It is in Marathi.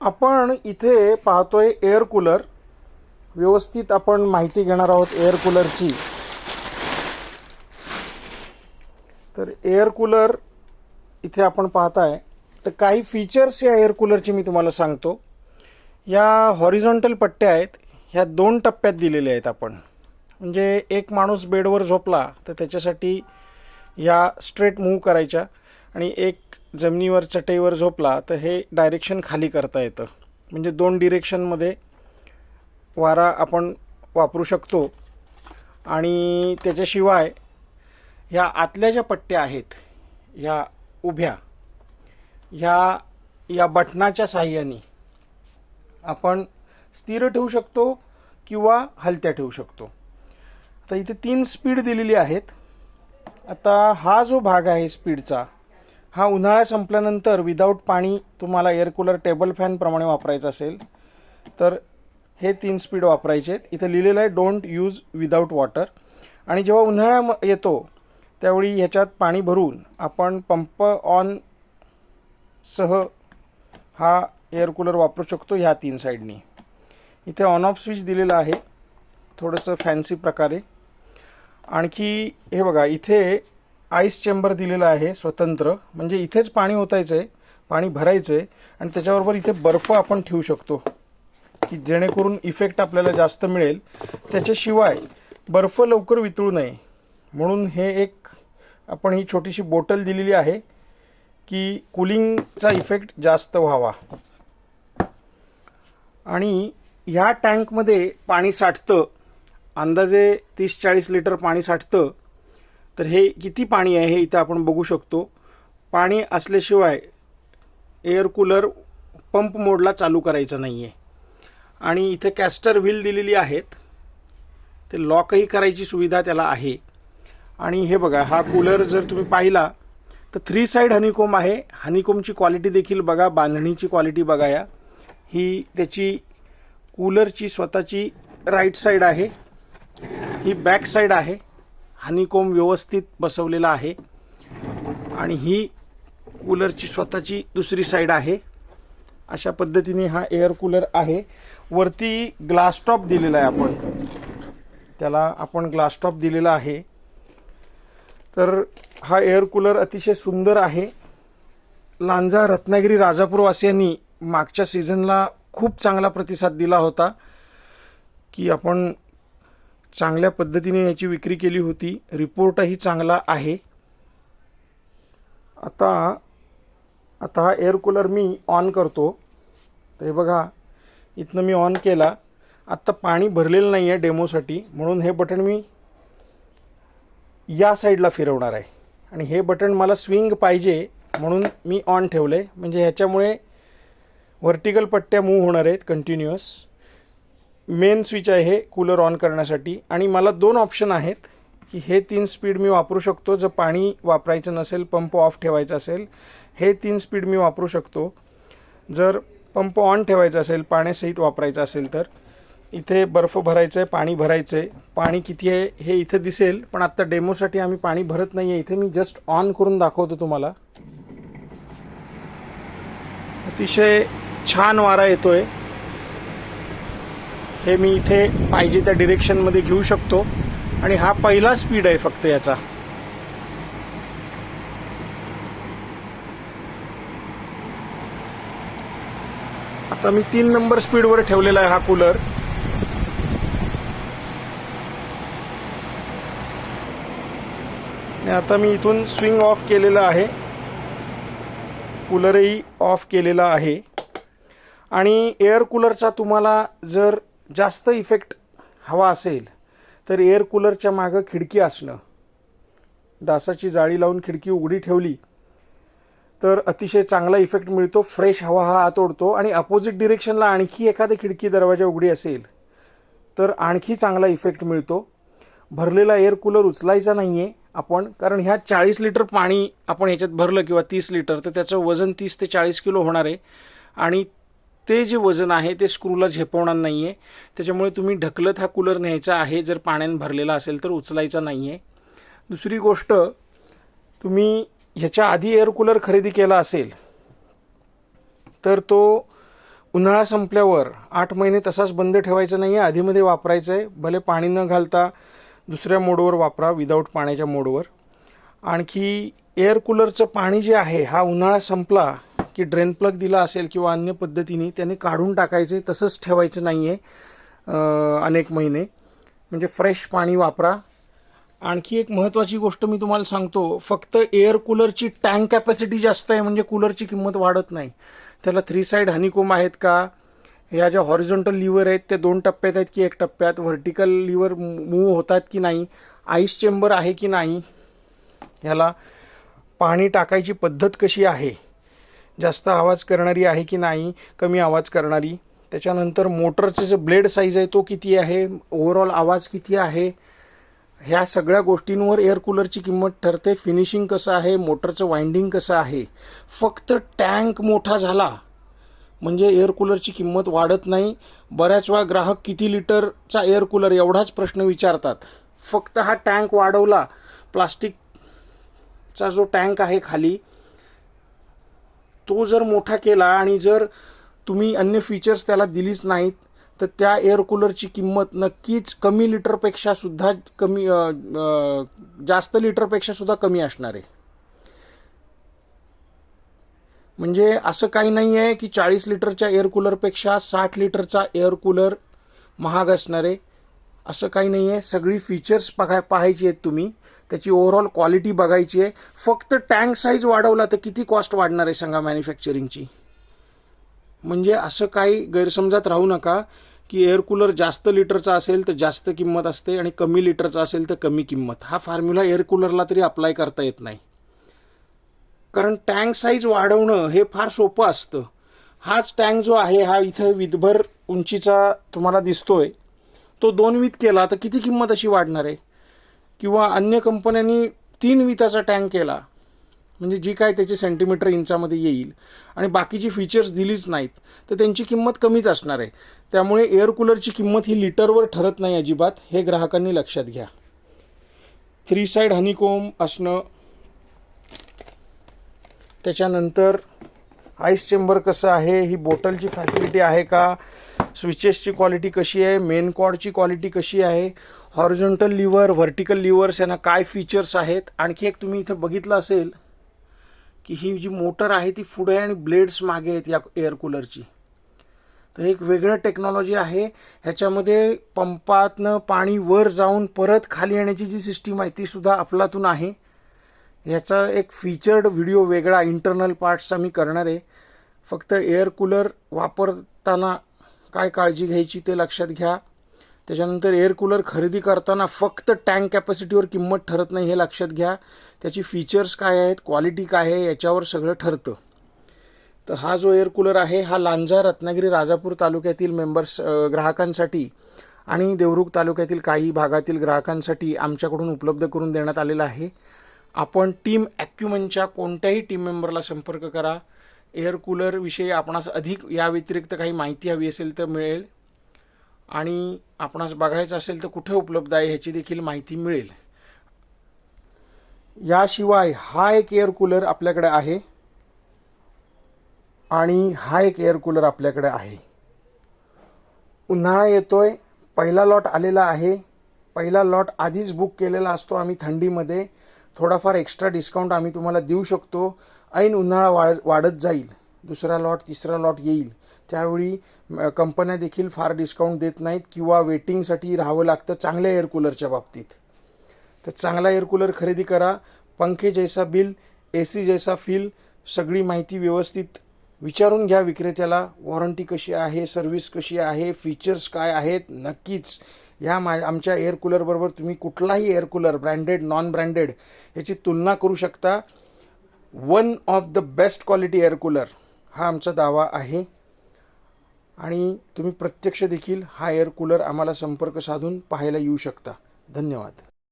आपण इथे पाहतोय एअर कूलर व्यवस्थित आपण माहिती घेणार आहोत एअर कूलरची तर एअर कूलर इथे आपण पाहताय. तर काही फीचर्स या एअर कूलरची मी तुम्हाला सांगतो. या हॉरिझॉन्टल पट्ट्या आहेत. ह्या दोन टप्प्यात दिलेल्या आहेत आपण. म्हणजे एक माणूस बेडवर झोपला तर त्याच्यासाठी या स्ट्रेट मूव्ह करायच्या. आणि एक जमिनीवर चटईवर झोपला तर हे डायरेक्शन खाली करता येतं. म्हणजे दोन डिरेक्शनमध्ये वारा आपण वापरू शकतो. आणि त्याच्याशिवाय ह्या आतल्या ज्या पट्ट्या आहेत ह्या उभ्या ह्या या बटनाच्या साह्याने आपण स्थिर ठेवू शकतो किंवा हलत्या ठेवू शकतो. आता इथे तीन स्पीड दिलेली आहेत. आता हा जो भाग आहे स्पीडचा हा उन्हाळा संपल्यानंतर विदाऊट पाणी तुम्हाला एअर कूलर टेबल फॅनप्रमाणे वापरायचा असेल तर हे तीन स्पीड वापरायचे आहेत. इथं लिहिलेलं आहे डोंट यूज विदाऊट वॉटर आणि जेव्हा उन्हाळा येतो त्यावेळी ह्याच्यात पाणी भरून आपण पंप ऑन सह हा एअर कूलर वापरू शकतो ह्या तीन साईडनी इथे ऑन ऑफ स्विच दिलेलं आहे थोडंसं फॅन्सी प्रकारे. आणखी हे बघा इथे आईस चेंबर दिलेलं आहे स्वतंत्र. म्हणजे इथेच पाणी ओतायचं आहे पाणी भरायचं आहे आणि त्याच्याबरोबर इथे बर्फ आपण ठेवू शकतो. की जेणेकरून इफेक्ट आपल्याला जास्त मिळेल. त्याच्याशिवाय बर्फ लवकर वितळू नये. म्हणून हे एक आपण ही छोटीशी बॉटल दिलेली आहे की कुलिंगचा इफेक्ट जास्त व्हावा. आणि ह्या टँकमध्ये पाणी साठतं. अंदाजे तीस चाळीस लिटर पाणी साठतं. तर हे किती पाणी आहे हे इथं आपण बघू शकतो. पाणी असल्याशिवाय एअर कूलर पंप मोडला चालू करायचं नाही आहे आणि इथे कॅस्टर व्हील दिलेली आहेत. ते लॉकही करायची सुविधा त्याला आहे. आणि हे बघा हा कूलर जर तुम्ही पाहिला तर थ्री साईड हनीकोम आहे. हनीकोमची क्वालिटी देखील बघा बांधणीची क्वालिटी बघा या. ही त्याची कूलरची स्वतःची राईट साईड आहे. ही बॅक साईड आहे. हनीकोम व्यवस्थित बसवलेला आहे. आणि ही कूलरची स्वतःची दुसरी साईड आहे. अशा पद्धतीने हा एअर कूलर आहे. वरती ग्लास टॉप दिलेला आहे आपण. त्याला आपण ग्लास टॉप दिलेला आहे. तर हा एअर कूलर अतिशय सुंदर आहे. लांजा रत्नागिरी राजापूरवासियांनी मागच्या सीझनला खूप चांगला प्रतिसाद दिला होता. की आपण चांगल्या पद्धतीने याची विक्री केली होती. रिपोर्टही चांगला आहे. आता आता हा एअर कूलर मी ऑन करतो. तर हे बघा इथनं मी ऑन केला. आत्ता पाणी भरलेलं नाही आहे डेमोसाठी म्हणून हे बटन मी या साईडला फिरवणार आहे. आणि हे बटन मला स्विंग पाहिजे म्हणून मी ऑन ठेवलं आहे म्हणजे ह्याच्यामुळे व्हर्टिकल पट्ट्या मूव्ह होणार आहेत कंटिन्युअस मेन स्विच आहे हे कूलर ऑन करण्यासाठी. आणि मला दोन ऑप्शन आहेत की हे तीन स्पीड मी वापरू शकतो. जर पाणी वापरायचं नसेल पंप ऑफ ठेवायचा असेल हे तीन स्पीड मी वापरू शकतो. जर पंप ऑन ठेवायचा असेल पाण्यासहित वापरायचं असेल तर इथे बर्फ भरायचं आहे पाणी भरायचं आहे पाणी किती आहे हे इथे दिसेल पण आत्ता डेमोसाठी आम्ही पाणी भरत नाही आहे इथे मी जस्ट ऑन करून दाखवतो तुम्हाला. अतिशय छान वारा येतो आहे हे मी इथे पाहिजे त्या डिरेक्शनमध्ये घेऊ शकतो. आणि हा पहिला स्पीड आहे फक्त याचा. आता मी तीन नंबर स्पीडवर ठेवलेला आहे हा कूलर आणि आता मी इथून स्विंग ऑफ केलेलं आहे. कूलरही ऑफ केलेला आहे. आणि एअर कूलरचा तुम्हाला जर जास्त इफेक्ट हवा असेल तर एअर कूलरच्या मागं खिडकी असणं. डासाची जाळी लावून खिडकी उघडी ठेवली तर अतिशय चांगला इफेक्ट मिळतो. फ्रेश हवा हा आत ओढतो आणि अपोजिट डिरेक्शनला आणखी एखादी खिडकी दरवाजा उघडी असेल तर आणखी चांगला इफेक्ट मिळतो. भरलेला एअर कूलर उचलायचा नाही आहे आपण कारण ह्या चाळीस लिटर पाणी आपण ह्याच्यात भरलं किंवा तीस लिटर तर त्याचं वजन तीस ते चाळीस किलो होणार आहे. आणि ते जे वजन आहे ते स्क्रूला झेपवणार नाही आहे त्याच्यामुळे तुम्ही ढकलत हा कूलर न्यायचा आहे. जर पाण्याने भरलेला असेल तर उचलायचा नाही आहे दुसरी गोष्ट तुम्ही ह्याच्या आधी एअर कूलर खरेदी केला असेल तर तो उन्हाळा संपल्यावर आठ महिने तसाच बंद ठेवायचा नाही आहे आधीमध्ये वापरायचं आहे भले पाणी न घालता दुसऱ्या मोडवर वापरा विदाऊट पाण्याच्या मोडवर. आणखी एअर कूलरचं पाणी जे आहे हा उन्हाळा संपला की ड्रेन प्लग दिला असेल किंवा अन्य पद्धतीने त्याने काढून टाकायचं आहे तसंच ठेवायचं नाही आहे अनेक महिने. म्हणजे फ्रेश पाणी वापरा. आणखी एक महत्त्वाची गोष्ट मी तुम्हाला सांगतो फक्त एअर कूलरची टँक कॅपॅसिटी जास्त आहे म्हणजे कूलरची किंमत वाढत नाही. त्याला थ्री साईड हनीकोम आहेत का? ह्या ज्या हॉरिझॉन्टल लिव्हर आहेत ते दोन टप्प्यात आहेत की एक टप्प्यात? व्हर्टिकल लिव्हर मूव्ह होतात की नाही? आईस चेंबर आहे की नाही? ह्याला पाणी टाकायची पद्धत कशी आहे? जास्त आवाज करणारी आहे की नाही कमी आवाज करणारी. त्याच्यानंतर मोटरचे जे ब्लेड साईज आहे तो किती आहे ओव्हरऑल आवाज किती आहे ह्या सगळ्या गोष्टींवर एअर कूलरची किंमत ठरते. फिनिशिंग कसं आहे मोटरचं वाइंडिंग कसं आहे. फक्त टँक मोठा झाला म्हणजे एअर कूलरची किंमत वाढत नाही. बऱ्याच वेळा ग्राहक किती लिटरचा एअर कूलर एवढाच प्रश्न विचारतात. फक्त हा टँक वाढवला प्लास्टिकचा जो टँक आहे खाली तो जर मोठा केला आणि जर तुम्ही अन्य फीचर्स त्याला दिलीच नाहीत तर त्या एअर कूलरची किंमत नक्कीच कमी लिटरपेक्षा सुद्धा कमी जास्त लिटरपेक्षा सुद्धा कमी असणार आहे. म्हणजे असं काही नाही आहे की चाळीस लिटरच्या एअर कूलरपेक्षा साठ लिटरचा एअर कूलर महाग असणार आहे. असं काही नाही आहे सगळी फीचर्स बघाय पाहायची आहेत तुम्ही. त्याची ओव्हरऑल क्वालिटी बघायची आहे. फक्त टँक साईज वाढवला तर किती कॉस्ट वाढणार आहे सांगा मॅन्युफॅक्चरिंगची म्हणजे असं काही गैरसमजात राहू नका की एअर कूलर जास्त लिटरचा असेल तर जास्त किंमत असते आणि कमी लिटरचा असेल तर कमी किंमत. हा फॉर्म्युला एअर कूलरला तरी अप्लाय करता येत नाही. कारण टँक साईज वाढवणं हे फार सोपं असतं. हाच टँक जो आहे हा इथं विधभर उंचीचा तुम्हाला दिसतोय. तो दोन वीत केला तर किती किंमत अशी वाढणार आहे? किंवा अन्य कंपन्यांनी तीन विताचा टँक केला म्हणजे जी काय त्याची सेंटीमीटर इंचामध्ये येईल आणि बाकीची फीचर्स दिलीच नाहीत तर त्यांची किंमत कमीच असणार आहे. त्यामुळे एअर कूलरची किंमत ही लिटरवर ठरत नाही अजिबात हे ग्राहकांनी लक्षात घ्या. थ्री साईड हनीकोम असणं त्याच्यानंतर आईस चेंबर कसं आहे ही बॉटलची फॅसिलिटी आहे का? स्विचेसची क्वालिटी कशी आहे? मेन कॉडची क्वालिटी कशी आहे? हॉरिझॉन्टल लिव्हर व्हर्टिकल लिव्हर्स यांना काय फीचर्स आहेत? आणखी एक तुम्ही इथं बघितलं असेल की ही जी मोटर आहे ती पुढे आणि ब्लेड्स मागे आहेत या एअर कूलरची तर एक वेगळं टेक्नॉलॉजी आहे. ह्याच्यामध्ये पंपातनं पाणी वर जाऊन परत खाली येण्याची जी सिस्टीम आहे ती सुद्धा अफलातून आहे. ह्याचा एक फीचर्ड व्हिडिओ वेगळा इंटरनल पार्ट्सचा मी करणार आहे. फक्त एअर कूलर वापरताना काय काळजी घ्यायची ते लक्षात घ्या. त्याच्यानंतर एअर कूलर खरेदी करताना फक्त टँक कॅपॅसिटीवर किंमत ठरत नाही हे लक्षात घ्या. त्याची फीचर्स काय आहेत क्वालिटी काय आहे याच्यावर सगळं ठरतं. तर हा जो एअर कूलर आहे हा लांजा रत्नागिरी राजापूर तालुक्यातील मेंबर्स ग्राहकांसाठी आणि देवरुख तालुक्यातील काही भागातील ग्राहकांसाठी आमच्याकडून उपलब्ध करून देण्यात आलेला आहे. आपण टीम ॲक्युमनच्या कोणत्याही टीम मेंबरला संपर्क करा. एअर कूलरविषयी आपणास अधिक या व्यतिरिक्त काही माहिती हवी असेल तर मिळेल. आणि आपणास बघायचं असेल तर कुठे उपलब्ध आहे ह्याची देखील माहिती मिळेल. याशिवाय हा एक एअर कूलर आपल्याकडे आहे. आणि हा एक एअर कूलर आपल्याकडे आहे. उन्हाळा येतोय. पहिला लॉट आलेला आहे. पहिला लॉट आधीच बुक केलेला असतो आम्ही थंडीमध्ये. थोडाफार एक्स्ट्रा डिस्काउंट आम्ही तुम्हाला देऊ शकतो. ऐन उन्हाळा वाढ वाढत जाईल. दुसरा लॉट तिसरा लॉट येईल. त्यावेळी कंपन्या देखील फार डिस्काउंट देत नाहीत किंवा वेटिंगसाठी राहावं लागतं चांगल्या एअर कूलरच्या बाबतीत. तर चांगला एअर कूलर खरेदी करा. पंखे जैसा बिल ए सी जैसा फील सगळी माहिती व्यवस्थित विचारून घ्या विक्रेत्याला वॉरंटी कशी आहे सर्व्हिस कशी आहे फीचर्स काय आहेत नक्कीच. ह्या मा आमच्या एअर कूलरबरोबर तुम्ही कुठलाही air cooler branded non branded याची तुलना करू शकता. One of the best quality air cooler हा आमचा दावा आहे. आणि तुम्ही प्रत्यक्ष देखील हा एअर कूलर आम्हाला संपर्क साधून पाहायला येऊ शकता. धन्यवाद.